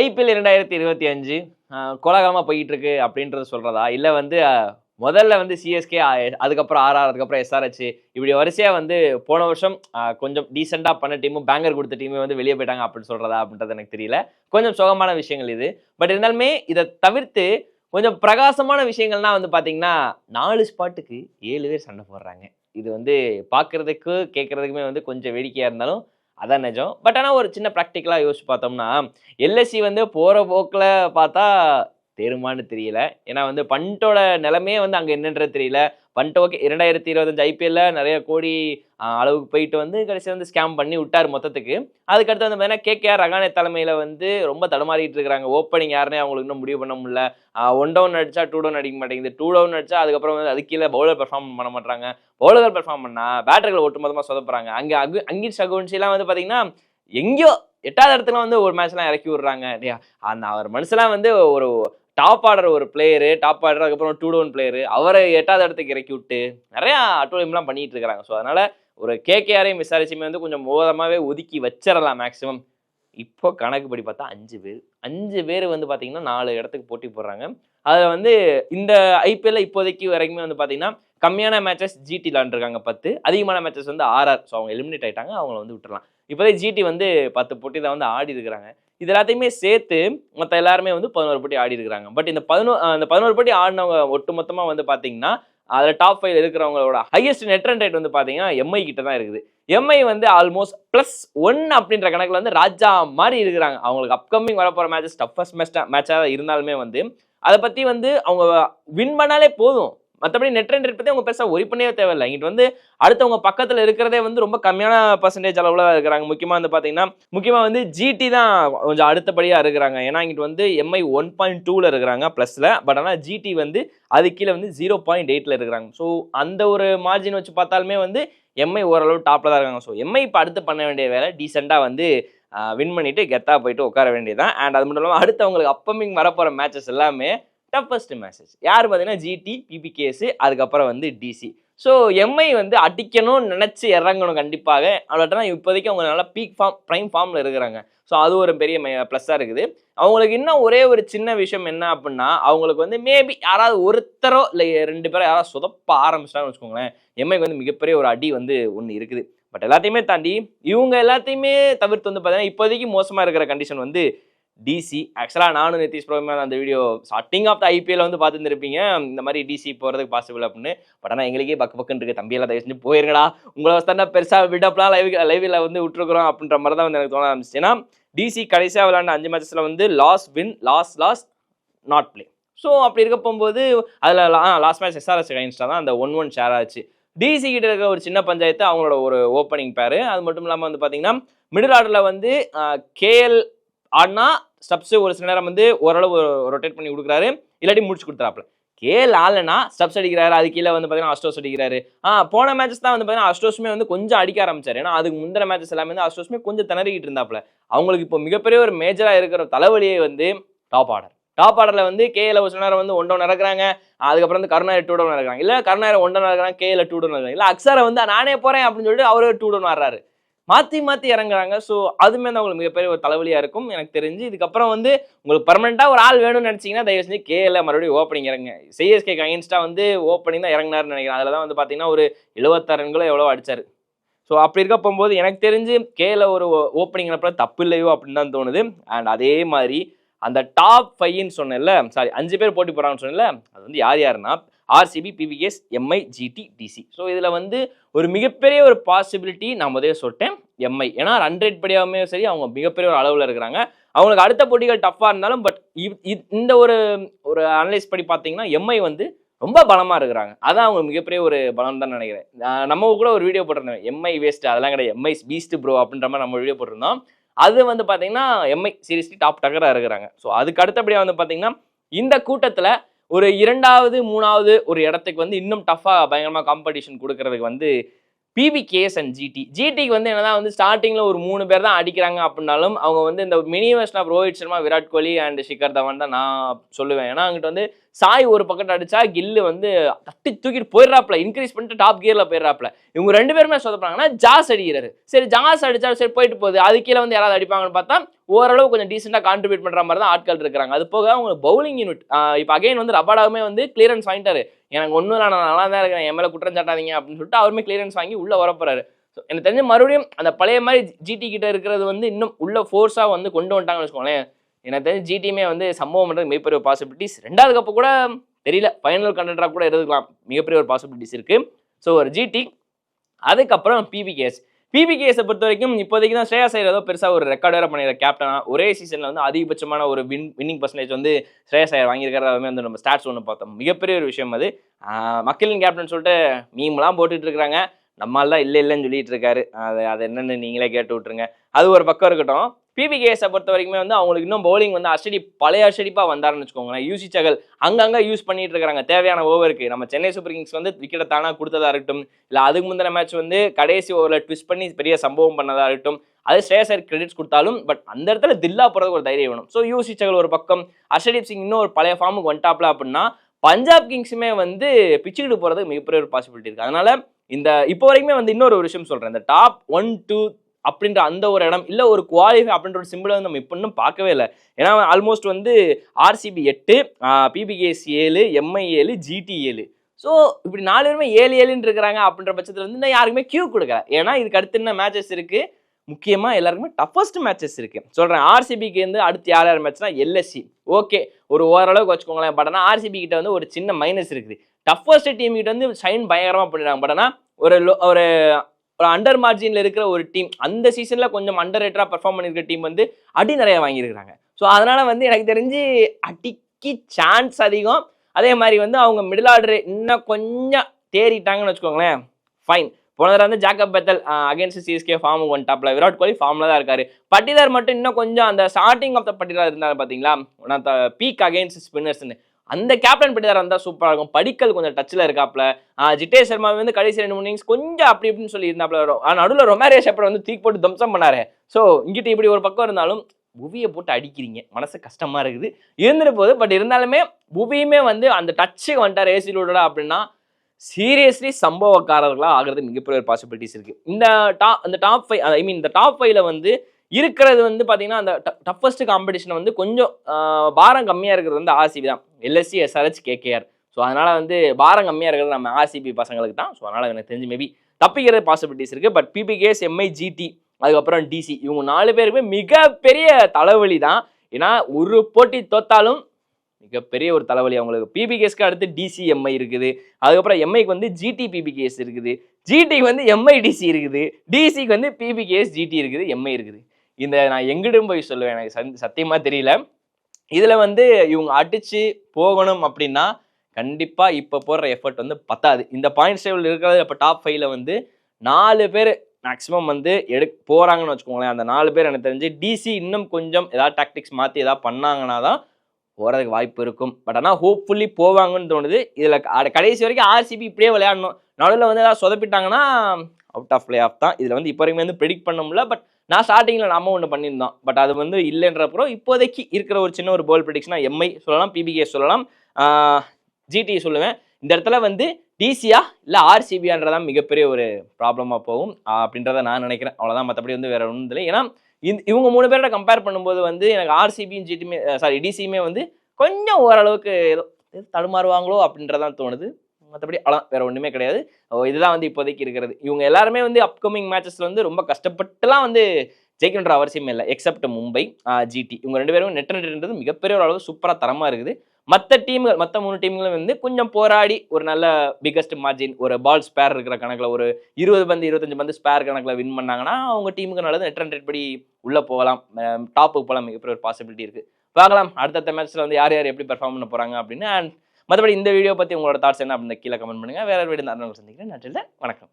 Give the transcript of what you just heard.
IPL இரண்டாயிரத்தி இருபத்தி அஞ்சு கோலாகலமாக போயிட்டு இருக்கு அப்படின்றத சொல்றதா? இல்லை வந்து முதல்ல வந்து சிஎஸ்கே அதுக்கப்புறம் ஆர்ஆர் அதுக்கப்புறம் எஸ்ஆர்ஹெச் இப்படி வரிசையாக வந்து போன வருஷம் கொஞ்சம் டீசெண்டாக பண்ண டீமும் பேங்கர் கொடுத்த டீமும் வந்து வெளியே போயிட்டாங்க அப்படின்னு சொல்றதா அப்படின்றது எனக்கு தெரியல. கொஞ்சம் சோகமான விஷயங்கள் இது. பட் இருந்தாலுமே இதை தவிர்த்து கொஞ்சம் பிரகாசமான விஷயங்கள்னா வந்து பார்த்தீங்கன்னா நாலு ஸ்பாட்டுக்கு ஏழு பேர் சண்டை போடுறாங்க. இது வந்து பார்க்கறதுக்கு கேட்கறதுக்குமே வந்து கொஞ்சம் வேடிக்கையாக இருந்தாலும் அதான் நிஜம். பட் ஆனால் ஒரு சின்ன ப்ராக்டிக்கலாக யோசிச்சு பார்த்தோம்னா எல்எஸ்சி வந்து போகிற போக்கில் பார்த்தா தேருமான்னு தெரியல. ஏன்னா வந்து பண்டோட நிலமே வந்து அங்கே என்னன்றது தெரியல. பண்ட் ஓகே இரண்டாயிரத்தி இருபத்தஞ்சு ஐபிஎல்ல நிறைய கோடி அளவுக்கு போயிட்டு வந்து கடைசியாக வந்து ஸ்கேம் பண்ணி விட்டார் மொத்தத்துக்கு. அதுக்கடுத்து வந்து பார்த்தீங்கன்னா கேகேஆர் ரகானே தலைமையில் வந்து ரொம்ப தடுமாறிட்டு இருக்கிறாங்க. ஓப்பனிங் யாருனே அவங்களுக்கு இன்னும் முடிவு பண்ண முடியல. ஒன் டவுன் அடிச்சா டூ டவுன் அடிக்க மாட்டேங்குது. டூ டவுன் அடிச்சா அதுக்கப்புறம் வந்து அது கீழே பவுலர் பெர்ஃபார்ம் பண்ண மாட்டாங்க பவுலர்கள் பெர்ஃபார்ம் பண்ணா பேட்டர்கள் ஒட்டுமொத்தமாக சொதப்புறாங்க. அங்கே அகு அங்கிட் சகுன்சிலாம் வந்து பார்த்தீங்கன்னா எங்கேயோ எட்டாவது இடத்துல வந்து ஒரு மேட்ச்லாம் இறக்கி விடுறாங்க. இல்லையா அந்த அவர் மனுஷலாம் வந்து ஒரு டாப் ஆர்டர் ஒரு பிளேயரு டாப் ஆர்டர் அதுக்கப்புறம் டூ டவுன் பிளேயரு அவரை எட்டாவது இடத்துக்கு இறக்கி விட்டு நிறையா அட்டோலியம்லாம் பண்ணிட்டு இருக்கிறாங்க. ஸோ அதனால ஒரு கேகேஆரையும் விசாரிச்சுமே வந்து கொஞ்சம் மோதமாகவே ஒதுக்கி வச்சிடலாம் மேக்ஸிமம் இப்போ கணக்குப்படி பார்த்தா அஞ்சு பேர். அஞ்சு பேர் வந்து பார்த்தீங்கன்னா நாலு இடத்துக்கு போட்டி போடுறாங்க. அதில் வந்து இந்த ஐபிஎல்ல இப்போதைக்கு வரைக்குமே வந்து பார்த்தீங்கன்னா கம்மியான மேட்சஸ் ஜிடி விளாண்டுருக்காங்க பத்து. அதிகமான மேட்சஸ் வந்து ஆர்ஆர் ஸோ அவங்க எலிமினேட் ஆகிட்டாங்க அவங்கள வந்து விட்டுறலாம். இப்போதே ஜிடி வந்து பத்து போட்டி தான் வந்து ஆடி இருக்கிறாங்க. இது எல்லாத்தையுமே சேர்த்து மற்ற எல்லாருமே வந்து பதினோரு போட்டி ஆடி இருக்கிறாங்க பட் இந்த பதினோ அந்த பதினோரு போட்டி ஆடினவங்க ஒட்டு மொத்தமாக வந்து பார்த்தீங்கன்னா அதில் டாப் ஃபைவ் இருக்கிறவங்களோட ஹையஸ்ட் நெட் ரன் ரேட் வந்து பார்த்தீங்கன்னா எம்ஐ கிட்ட தான் இருக்குது. எம்ஐ வந்து ஆல்மோஸ்ட் ப்ளஸ் ஒன் அப்படின்ற கணக்கில் வந்து ராஜா மாதிரி இருக்கிறாங்க. அவங்களுக்கு அப்கமிங் வரப்போகிற மேட்சஸ் டஃபஸ்ட் மேட்ச் மேட்சாக இருந்தாலுமே வந்து அதை பற்றி வந்து அவங்க வின் பண்ணாலே போதும். மற்றபடி நெட் ரன் ரேட் பற்றி அவங்க பெருசாக ஒரி பண்ணவே தேவையில்லை. இங்கிட்டு வந்து அடுத்தவங்க பக்கத்தில் இருக்கிறதே வந்து ரொம்ப கம்மியான பர்சன்டேஜ் அளவில் தான் இருக்கிறாங்க. முக்கியமாக வந்து பார்த்தீங்கன்னா முக்கியமாக வந்து ஜிடி தான் கொஞ்சம் அடுத்தபடியாக இருக்கிறாங்க. ஏன்னா இங்கிட்டு வந்து எம்ஐ ஒன் பாயிண்ட் டூவில் இருக்கிறாங்க ப்ளஸில் பட் ஆனால் ஜிடி வந்து அது கீழே வந்து ஜீரோ பாயிண்ட் எயிட்டில் இருக்கிறாங்க. ஸோ அந்த ஒரு மார்ஜின் வச்சு பார்த்தாலுமே வந்து எம்ஐ ஓரளவு டாப்பில் தான் இருக்காங்க. ஸோ எம்ஐ இப்போ அடுத்து பண்ண வேண்டிய வேலை டீசெண்டாக வந்து வின் பண்ணிவிட்டு கெத்தாக போயிட்டு உட்கார வேண்டியதான் அண்ட் அது மட்டும் இல்லாமல் அடுத்து அவங்களுக்கு அப்பமிங் வரப்போகிற மேட்சஸ் எல்லாமே டஃபஸ்ட் மேசேஜ் யார் பார்த்தீங்கன்னா ஜிடி பிபிகேஸு அதுக்கப்புறம் வந்து டிசி ஸோ எம்ஐ வந்து அடிக்கணும்னு நினச்சி இறங்கணும் கண்டிப்பாக. அவ்வளோட்டா இப்போதைக்கு அவங்க நல்லா பீக் ஃபார்ம் ப்ரைம் ஃபார்மில் இருக்கிறாங்க. ஸோ அது ஒரு பெரிய ப்ளஸ்ஸாக இருக்குது. அவங்களுக்கு இன்னும் ஒரே ஒரு சின்ன விஷயம் என்ன அப்படின்னா அவங்களுக்கு வந்து மேபி யாராவது ஒருத்தரோ இல்லை ரெண்டு பேரோ யாராவது சொதப்ப ஆரம்பிச்சிட்டாங்கன்னு வச்சுக்கோங்களேன் எம்ஐக்கு வந்து மிகப்பெரிய ஒரு அடி வந்து ஒன்று இருக்குது. பட் எல்லாத்தையுமே தாண்டி இவங்க எல்லாத்தையுமே தவிர்த்து வந்து பார்த்தீங்கன்னா இப்போதைக்கு மோசமாக இருக்கிற கண்டிஷன் வந்து டிசி ஆக்சுவலாக நானும் நிதிஷ் பிரபுமே அந்த video starting of the IPL வந்து பார்த்துருந்துருப்பீங்க. இந்த மாதிரி டிசி போகிறதுக்கு பாசிபிள் அப்படின்னு. பட் ஆனால் எங்களுக்கே பக்கு பக்குன்னு இருக்கு. தம்பியெல்லாம் தயவு செஞ்சு போயிருங்கடா. உங்களை வசந்தா பெருசாக விடப்லாம் லைவ் லைவில் வந்து விட்டுருக்குறோம் அப்படின்ற மாதிரி தான் வந்து எனக்கு தோண ஆரம்பிச்சு ஏன்னா டிசி கடைசியாக விளாண்ட அஞ்சு மேட்சஸில் வந்து loss win loss loss not play so அப்படி இருக்க போகும்போது அதில் லாஸ்ட் மேட்ச் எஸ்ஆர்எஸ் கைன்ஸ்டா தான் அந்த ஒன் ஒன் ஷேர் ஆச்சு. டிசி கிட்ட இருக்க ஒரு சின்ன பஞ்சாயத்து அவங்களோட ஒரு ஓப்பனிங் பேர் அது மட்டும் இல்லாமல் வந்து பார்த்தீங்கன்னா மிடில் ஆர்டரில் வந்து கேஎல் ஆடினா ஸ்டப்ஸ் ஒரு சில நேரம் வந்து ஓரளவு ரொட்டேட் பண்ணி கொடுக்குறாரு. இல்லாட்டி முடிச்சு கொடுத்துறாப்புல. கேல் ஆலனா ஸ்டப்ஸ் அடிக்கிறாரு. அது கீழே வந்து பார்த்தீங்கன்னா அஸ்டோஸ் அடிக்கிறாரு. ஆ போன மேட்சஸ் தான் வந்து பார்த்தீங்கன்னா அஸ்டோஸ்மே வந்து கொஞ்சம் அடிக்க ஆரம்பிச்சார். ஏன்னா அதுக்கு முந்தின மேட்சஸ் எல்லாமே வந்து அஸ்டோஸ்மே கொஞ்சம் திணறிக்கிட்டு இருந்தாப்புல. அவங்களுக்கு இப்போ மிகப்பெரிய ஒரு மேஜராக இருக்கிற தலைவலியே வந்து டாப் ஆர்டர் டாப் ஆர்டரில் வந்து கேஎல் ஒரு சில நேரம் வந்து ஒன் டவுன் இறக்குறாங்க. அதுக்கப்புறம் வந்து கருணாயிரம் டூ டவுன் இறக்குறாங்க. இல்லை கருணாயிரம் ஒன் டவுன் இறக்குறாங்க கேஎல் டூ டவுன் இறக்குறாங்க. இல்லை அக்ஸரை வந்து நானே போகிறேன் அப்படின்னு சொல்லிட்டு அவரே டூ டவுன் வர்றாரு மாற்றி மாற்றி இறங்குறாங்க. ஸோ அதுமே தான் உங்களுக்கு மிகப்பெரிய ஒரு தலைவலியாக இருக்கும் எனக்கு தெரிஞ்சு. இதுக்கப்புறம் வந்து உங்களுக்கு பர்மனெண்ட்டாக ஒரு ஆள் வேணும்னு நினச்சிங்கன்னா தயவு செஞ்சு கேஎல்ல மறுபடியும் ஓப்பனிங் இறங்க சிஎஸ்கே அகைன்ஸ்டாக வந்து ஓப்பனிங் தான் இறங்கினார்னு நினைக்கிறேன். அதில் தான் வந்து பார்த்தீங்கன்னா ஒரு எழுபத்தாறு ரன்களோ எவ்வளோ அடிச்சார். ஸோ அப்படி இருக்க போகும்போது எனக்கு தெரிஞ்சு கேல ஒரு ஓப்பனிங் அப்புறம் தப்பு இல்லையோ அப்படின்னு தான் தோணுது. அண்ட் அதே மாதிரி அந்த டாப் ஃபைவ்னு சொன்னேன்ல சாரி அஞ்சு பேர் போட்டி போகிறாங்கன்னு சொன்னேன்ல அது வந்து யார் யாருன்னா RCB PVS MI GT DC so இதில் வந்து ஒரு மிகப்பெரிய ஒரு பாசிபிலிட்டி நான் முதல்ல சொல்லிட்டேன் எம்ஐ ஏன்னா ரன் ரேட் படியாமே சரி அவங்க மிகப்பெரிய ஒரு அளவில் இருக்கிறாங்க. அவங்களுக்கு அடுத்த போட்டிகள் டஃப்பாக இருந்தாலும் பட் இந்த ஒரு ஒரு அனலைஸ் படி பார்த்தீங்கன்னா எம்ஐ வந்து ரொம்ப பலமாக இருக்கிறாங்க. அதான் அவங்க மிகப்பெரிய ஒரு பலம் தான் நினைக்கிறேன். நம்ம கூட ஒரு வீடியோ போட்டிருந்தேன் எம்ஐ வேஸ்ட் அதெல்லாம் கிடையாது. எம்ஐ பீஸ்ட் ப்ரோ அப்படின்ற மாதிரி நம்ம வீடியோ போட்டிருந்தோம். அது வந்து பார்த்தீங்கன்னா எம்ஐ சீரியஸ்லி டாப் டக்கராக இருக்கிறாங்க. ஸோ அதுக்கு அடுத்தபடியாக வந்து பார்த்தீங்கன்னா இந்த கூட்டத்தில் ஒரு இரண்டாவது மூணாவது ஒரு இடத்துக்கு வந்து இன்னும் டஃப்பாக பயங்கரமாக காம்படிஷன் கொடுக்கறதுக்கு வந்து பிபிகேஎஸ் அண்ட் ஜிடி ஜிடிக்கு வந்து என்னதான் வந்து ஸ்டார்டிங்கில் ஒரு மூணு பேர் தான் அடிக்கிறாங்க அப்படின்னாலும் அவங்க வந்து இந்த mini version of Rohit Sharma Virat Kohli and Shikhar Dhawan தான் நான் சொல்லுவேன். ஏன்னா அங்கிட்ட வந்து சாய் ஒரு பக்கெட் அடிச்சா கில்லு வந்து தட்டி தூக்கிட்டு போயிடுறாப்ல இன்க்ரீஸ் பண்ணிட்டு டாப் கியரில் போயிடுறாப்ல இவங்க ரெண்டு பேருமே சொதப்பாங்கன்னா ஜாஸ் அடிக்கிறாரு. சரி ஜாஸ் அடிச்சா சரி போயிட்டு போகுது. அது கீழே வந்து யாராவது அடிப்பாங்கன்னு பார்த்தா ஓரளவு கொஞ்சம் டீசெண்டாக கான்ட்ரிபியூட் பண்ணுற மாதிரி தான் ஆட்கள் இருக்கிறாங்க. அது போக அவங்க பவுலிங் யூனிட் இப்போ அகைன் வந்து ரபாடாவுமே வந்து கிளியரன்ஸ் வாங்கிட்டாரு. எனக்கு ஒன்றும் இல்லை நான் நல்லா தான் இருக்கேன் என் மேலே குற்றம் சாட்டாதீங்க அப்படின்னு சொல்லிட்டு அவருமே கிளியரன்ஸ் வாங்கி உள்ளே வரப்போறாரு. ஸோ எனக்கு தெரிஞ்ச மறுபடியும் அந்த பழைய மாதிரி ஜிடி கிட்ட இருக்கிறது வந்து இன்னும் உள்ள ஃபோர்ஸாக வந்து கொண்டு வந்துட்டாங்கன்னு வச்சுக்கோங்களேன். எனக்கு தெரிஞ்சு ஜிடியுமே வந்து சம்பவம் பண்ணுறது மிகப்பெரிய பாசிபிலிட்டிஸ் ரெண்டாவது கப்பு கூட தெரியல ஃபைனல் கண்டென்டராக கூட இருக்கலாம் மிகப்பெரிய ஒரு பாசிபிலிட்டிஸ் இருக்குது ஸோ ஒரு ஜிடி அதுக்கப்புறம் பிவிகேஎஸ் பிபிகேஎஸை பொறுத்த வரைக்கும் இப்போதைக்கு தான் ஸ்ரேயா சையர் ஏதோ பெருசாக ஒரு ரெக்கார்ட் வேறு பண்ணிடுற கேப்டனா ஒரே சீசனில் வந்து அதிகபட்சமான ஒரு வின் வின்னிங் பர்சன்டேஜ் வந்து ஸ்ரேயா சையர் வாங்கியிருக்கிறதாவே வந்து நம்ம ஸ்டாட்ஸ் ஒன்று பார்த்தோம். மிகப்பெரிய ஒரு விஷயம் அது. மக்களின் கேப்டன் சொல்லிட்டு மீம்லாம் போட்டுட்டு இருக்கிறாங்க. நம்மால் இல்லை இல்லைன்னு சொல்லிட்டு இருக்காரு. அது அது என்னன்னு நீங்களே கேட்டு விட்டுருங்க. அது ஒரு பக்கம் இருக்கட்டும். பிபிகேஎஸை பொறுத்த வரைக்குமே வந்து அவங்களுக்கு இன்னும் பவுலிங் வந்து அஷடி பழைய அஷடிப்பாக வந்தாருன்னு வச்சுக்கோங்களேன். யூசி சகல் அங்கங்கே யூஸ் பண்ணிட்டு இருக்காங்க தேவையான ஓவருக்கு நம்ம சென்னை சூப்பர் கிங்ஸ் வந்து விக்கெட்டை தானாக கொடுத்ததா இருக்கட்டும் இல்லை அதுக்கு முந்தின மேட்ச் வந்து கடைசி ஓவரில் ட்விஸ்ட் பண்ணி பெரிய சம்பவம் பண்ணதாக இருக்கட்டும் அது ஸ்ரேயசர் கிரெடிட்ஸ் கொடுத்தாலும் பட் அந்த இடத்துல தில்லா போகிறதுக்கு ஒரு தைரியம் வேணும். ஸோ யூசி சகல் ஒரு பக்கம் அர்ஷதீப் சிங் இன்னும் ஒரு பழைய ஃபார்முக்கு வந்துட்டாப்ல அப்படின்னா பஞ்சாப் கிங்ஸுமே வந்து பிச்சுக்கிட்டு போகிறதுக்கு மிகப்பெரிய ஒரு பாசிபிலிட்டி இருக்குது அதனால இந்த இப்போ வரைக்குமே வந்து இன்னொரு ஒரு விஷயம் சொல்கிறேன் இந்த டாப் ஒன் டூ அப்படின்ற அந்த ஒரு இடம் இல்லை ஒரு குவாலிஃபை அப்படின்ற ஒரு சிம்பிளை வந்து நம்ம இப்போ இன்னும் பார்க்கவே இல்லை. ஏன்னா ஆல்மோஸ்ட் வந்து ஆர்சிபி எட்டு பிபிகேஎஸ் ஏழு எம்ஐ ஏழு ஜிடி ஏழு. ஸோ இப்படி நாலு பேருமே ஏழு ஏழுன்னு இருக்கிறாங்க அப்படின்ற பட்சத்தில் வந்து இன்னும் யாருக்குமே கியூ கொடுக்கல. ஏன்னா இதுக்கு அடுத்து என்ன மேட்சஸ் இருக்குது முக்கியமாக எல்லாருக்குமே டஃபஸ்ட் மேட்சஸ் இருக்குது சொல்கிறேன் ஆர்சிபிக்கு வந்து அடுத்து யார் யார் மேட்ச்னா எல்எஸ்சி ஓகே ஒரு ஓரளவுக்கு வச்சுக்கோங்களேன். பட் ஆனால் ஆர்சிபி கிட்ட வந்து ஒரு சின்ன மைனஸ் இருக்குது. டஃபஸ்ட் டீம் கிட்ட வந்து ஷைன் பயங்கரமாக பண்ணிடுறாங்க. பட் ஆனால் ஒரு லோ ஒரு ஒரு அண்டர் மார்ஜினில் இருக்கிற ஒரு டீம் அந்த சீசனில் கொஞ்சம் அண்டர் ரேட்டராக பர்ஃபார்ம் பண்ணியிருக்க டீம் வந்து அடி நிறைய வாங்கியிருக்கிறாங்க. ஸோ அதனால் வந்து எனக்கு தெரிஞ்சு அடிக்கு சான்ஸ் அதிகம். அதே மாதிரி வந்து அவங்க மிடில் ஆர்டர் இன்னும் கொஞ்சம் தேறிட்டாங்கன்னு வச்சுக்கோங்களேன். ஃபைன் போன தடவை வந்து Jacob Bethell against CSK form one டாப்ல விராட் கோலி ஃபார்ம்ல தான் இருக்காரு. பட்டிதார் மட்டும் இன்னும் கொஞ்சம் அந்த ஸ்டார்டிங் ஆஃப் த பட்டிதார் இருந்தார் பார்த்தீங்களா ஒன் பீக் அகேன்ஸ்ட் ஸ்பின்னர்ஸ்னு அந்த கேப்டன் பட்டிதார் இருந்தால் சூப்பராக இருக்கும். படிக்கல் கொஞ்சம் டச்சில் இருக்காப்ல. ஜிட்டே சர்மா வந்து கடைசி ரெண்டு மூணு இன்னிங்ஸ் கொஞ்சம் அப்படி இப்படின்னு சொல்லி இருந்தாப்ல. நடுவில் ரொமாரியா ஷெப்பர் வந்து தூக்கி போட்டு தம்சம் பண்ணாரு. ஸோ இங்கிட்ட இப்படி ஒரு பக்கம் இருந்தாலும் புவியை போட்டு அடிக்கிறீங்க. மனசு கஷ்டமாக இருக்குது. இருந்துட்டு போகுது. பட் இருந்தாலுமே புவியுமே வந்து அந்த டச்சுக்கு வந்துட்டார் ஏசி லோடா அப்படின்னா சீரியஸ்லி சம்பவக்காரர்களாக ஆகிறது மிகப்பெரிய ஒரு பாசிபிலிட்டிஸ் இருக்குது இந்த டா அந்த டாப் ஃபைவ் ஐ மீன் இந்த டாப் ஃபைவ்ல வந்து இருக்கிறது வந்து பார்த்தீங்கன்னா அந்த டஃபஸ்ட் காம்படிஷன் வந்து கொஞ்சம் பாரம் கம்மியாக இருக்கிறது வந்து ஆர்சிபி தான். எல்எஸ்சி எஸ்ஆர்ஹெச் கேகேஆர் ஸோ அதனால் வந்து பாரம் கம்மியாக இருக்கிறது நம்ம ஆர்சிபி பசங்களுக்கு தான். ஸோ அதனால் எனக்கு தெரிஞ்சு மேபி தப்பிக்கிற பாசிபிலிட்டிஸ் இருக்குது பட் பிபிகேஎஸ் எம்ஐ ஜிடி அதுக்கப்புறம் டிசி இவங்க நாலு பேருமே மிகப்பெரிய தலைவலி தான். ஏன்னா ஒரு போட்டி தோத்தாலும் மிகப்பெரிய ஒரு தலைவலி அவங்களுக்கு. பிபிகேஸ்க்கு அடுத்து டிசிஎம்ஐ இருக்குது. அதுக்கப்புறம் எம்ஐக்கு வந்து ஜிடி பிபிகேஎஸ் இருக்குது. ஜிடிக்கு வந்து எம்ஐடிசி இருக்குது. டிசிக்கு வந்து பிபிகேஎஸ் ஜிடி இருக்குது. எம்ஐ இருக்குது. இந்த நான் எங்கிடும் போய் சொல்லுவேன் எனக்கு சந் சத்தியமா தெரியல. இதுல வந்து இவங்க அடிச்சு போகணும் அப்படின்னா கண்டிப்பா இப்ப போடுற எஃபர்ட் வந்து பத்தாது. இந்த பாயிண்ட்ஸ் டேபிள் இருக்கிறது இப்போ டாப் ஃபைவ்ல வந்து நாலு பேர் மேக்ஸிமம் வந்து எடு போறாங்கன்னு வச்சுக்கோங்களேன். அந்த நாலு பேர் எனக்கு தெரிஞ்சு டிசி இன்னும் கொஞ்சம் ஏதாவது டாக்டிக்ஸ் மாற்றி ஏதாவது பண்ணாங்கன்னா தான் போகிறதுக்கு வாய்ப்பு இருக்கும். பட் ஆனால் ஹோப்ஃபுல்லி போவாங்கன்னு தோணுது. இதில் கடைசி வரைக்கும் ஆர்சிபி இப்படியே விளையாடணும். நடுவில் வந்து ஏதாவது சொதப்பிட்டாங்கன்னா அவுட் ஆஃப் பிளே ஆஃப் தான். இதில் வந்து இப்போ வரைக்கும் வந்து ப்ரெடிக்ட் பண்ண முடியல. பட் நான் ஸ்டார்டிங்கில் நாம ஒன்று பண்ணியிருந்தோம். பட் அது வந்து இல்லைன்றப்புறம் இப்போதைக்கு இருக்கிற ஒரு சின்ன ஒரு போல் ப்ரெடிக்ஷனா எம்ஐ சொல்லலாம் பிபிகே சொல்லலாம். ஜிடி சொல்லுவேன். இந்த இடத்துல வந்து டிசியா இல்லை ஆர்சிபியான்றதான் மிகப்பெரிய ஒரு ப்ராப்ளமாக போகும். அப்படின்றத நான் நினைக்கிறேன். அவ்வளோதான் மற்றபடி வந்து வேற ஒன்றும் இல்லை. ஏன்னா இந்த இவங்க மூணு பேரோட கம்பேர் பண்ணும்போது வந்து எனக்கு ஆர்சிபியும் ஜிடியுமே சாரி டிசியுமே வந்து கொஞ்சம் ஓரளவுக்கு ஏதோ ஏதோ தடுமாறுவாங்களோ அப்படின்றதான் தோணுது. மற்றபடி அவ்வளோ வேற ஒன்றுமே கிடையாது. ஓ, இதுதான் வந்து இப்போதைக்கு இருக்கிறது. இவங்க எல்லாருமே வந்து அப்கமிங் மேட்சஸ்ல வந்து ரொம்ப கஷ்டப்பட்டுலாம் வந்து ஜெயிக்கணுன்ற அவசியம் இல்லை எக்ஸப்ட் மும்பை ஜிடி இவங்க ரெண்டு பேரும் நெட் நெட்ன்றது மிகப்பெரிய ஒரு அளவு சூப்பராக தரமாக இருக்குது. மற்ற டீம்கள் மற்ற மூணு டீம்களும் வந்து கொஞ்சம் போராடி ஒரு நல்ல பிக்கஸ்ட் மார்ஜின் ஒரு பால் ஸ்பேர் இருக்கிற கணக்கில் ஒரு இருபது பந்து இருபத்தஞ்சு பந்து ஸ்பேர் கணக்கில் வின் பண்ணாங்கன்னா அவங்க டீமுக்கு நல்லது நெட் ரன் ரேட் படி உள்ளே போகலாம். டாப்புக்கு போகலாம் மிகப்பெரிய ஒரு பாசிபிலிட்டி இருக்குது பார்க்கலாம். அடுத்தடுத்த மேட்ச்சில் வந்து யார் யார் எப்படி பெர்ஃபார்ம் பண்ண போகிறாங்க அப்படின்னு அண்ட் மற்றபடி இந்த வீடியோ பற்றி உங்களோட தாட்ஸ் என்ன அப்படின்னு கீழே கமெண்ட் பண்ணுங்கள் வேற வீடு நான் சந்திக்கிறேன். நன்றியில் வணக்கம்.